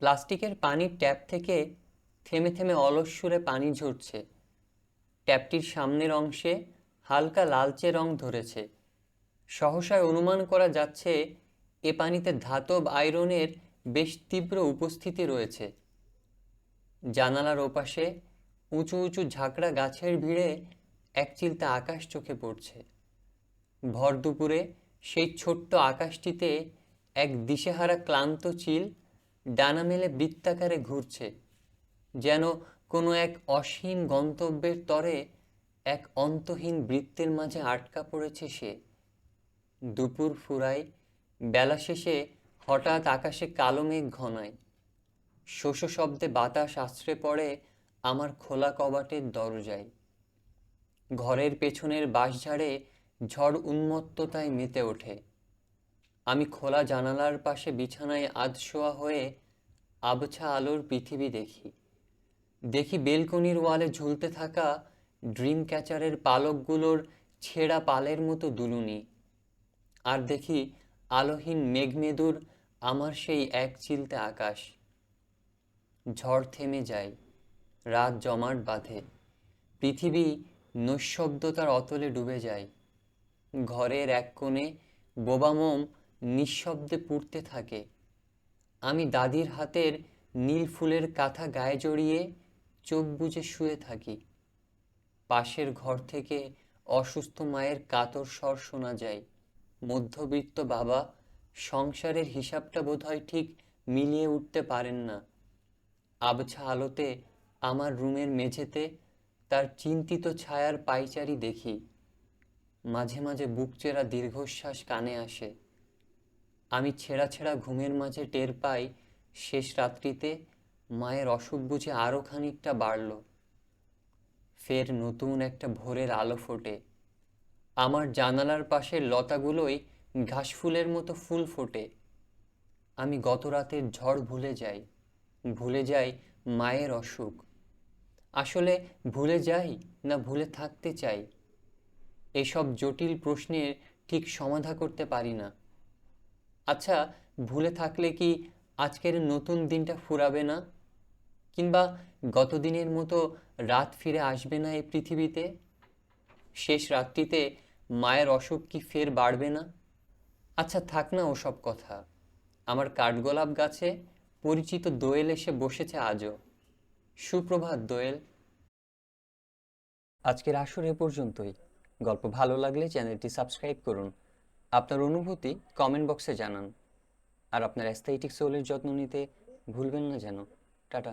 প্লাস্টিকের পানির ট্যাপ থেকে থেমে থেমে অলস সুরে পানি ঝরছে। ট্যাপটির সামনের অংশে হালকা লালচে রং ধরেছে। সহসায় অনুমান করা যাচ্ছে, এ পানিতে ধাতব আয়রনের বেশ তীব্র উপস্থিতি রয়েছে। জানালার ওপাশে উঁচু উঁচু ঝাঁকড়া গাছের ভিড়ে এক একচিলতে আকাশ চোখে পড়ছে। ভর দুপুরে সেই ছোট্ট আকাশটিতে এক দিশেহারা ক্লান্ত চিল ডানা মেলে বৃত্তাকারে ঘুরছে, যেন কোনো এক অসীম গন্তব্যের তরে এক অন্তহীন বৃত্তের মাঝে আটকা পড়েছে সে। দুপুর ফুরায়, বেলা শেষে হঠাৎ আকাশে কালো মেঘ ঘনায়। শোষ শব্দে বাতাস আশ্রে পড়ে আমার খোলা কবাটের দরজায়। ঘরের পেছনের বাঁশঝাড়ে ঝড় উন্মত্ততায় মেতে ওঠে। আমি খোলা জানালার পাশে বিছানায় আধশোয়া হয়ে আবছা আলোর পৃথিবী দেখি। দেখি বেলকনির ওয়ালে ঝুলতে থাকা ড্রিম ক্যাচারের পালকগুলোর ছেঁড়া পালের মতো দুলুনি। আর দেখি আলোহীন মেঘমেদুর আমার সেই এক চিলতে আকাশ। ঝড় থেমে যায়, রাত জমাট বাঁধে, পৃথিবী নৈশব্দতার অতলে ডুবে যায়। ঘরের এক কোণে বোবামম নিঃশব্দে পুড়তে থাকে। আমি দাদির হাতের নীল ফুলের কাঁথা গায়ে জড়িয়ে চোখ বুজে শুয়ে থাকি। পাশের ঘর থেকে অসুস্থ মায়ের কাতর স্বর শোনা যায়। মধ্যবিত্ত বাবা সংসারের হিসাবটা বোধহয় ঠিক মিলিয়ে উঠতে পারেন না। আবছা আলোতে আমার রুমের মেঝেতে তার চিন্তিত ছায়ার পাইচারি দেখি। মাঝে মাঝে বুক চেরা দীর্ঘশ্বাস কানে আসে। আমি ছেঁড়া ছেঁড়া ঘুমের মাঝে টের পাই, শেষ রাত্রিতে মায়ের অসুখ বুঝে আরও খানিকটা বাড়ল। ফের নতুন একটা ভোরের আলো ফোটে। আমার জানালার পাশের লতাগুলোই ঘাসফুলের মতো ফুল ফোটে। আমি গত রাতের ঝড় ভুলে যাই ভুলে যাই মায়ের অসুখ। আসলে ভুলে যাই না ভুলে থাকতে চাই? এসব জটিল প্রশ্নের ঠিক সমাধা করতে পারি না। আচ্ছা ভুলে থাকলে কি আজকের নতুন দিনটা ফুরাবে না? কিংবা গত দিনের মতো রাত ফিরে আসবে না এই পৃথিবীতে? শেষ রাত্রিতে মায়ের অসুখ কি ফের বাড়বে না? আচ্ছা থাক না ওসব কথা। আমার কাঠগোলাপ গাছে পরিচিত দোয়েল এসে বসেছে আজও। সুপ্রভাত দোয়েল। আজকের আসর এ পর্যন্তই। গল্প ভালো লাগলে চ্যানেলটি সাবস্ক্রাইব করুন। আপনার অনুভূতি কমেন্ট বক্সে জানান। আর আপনার অ্যাস্থেটিক সোলের যত্ন নিতে ভুলবেন না যেন। টাটা।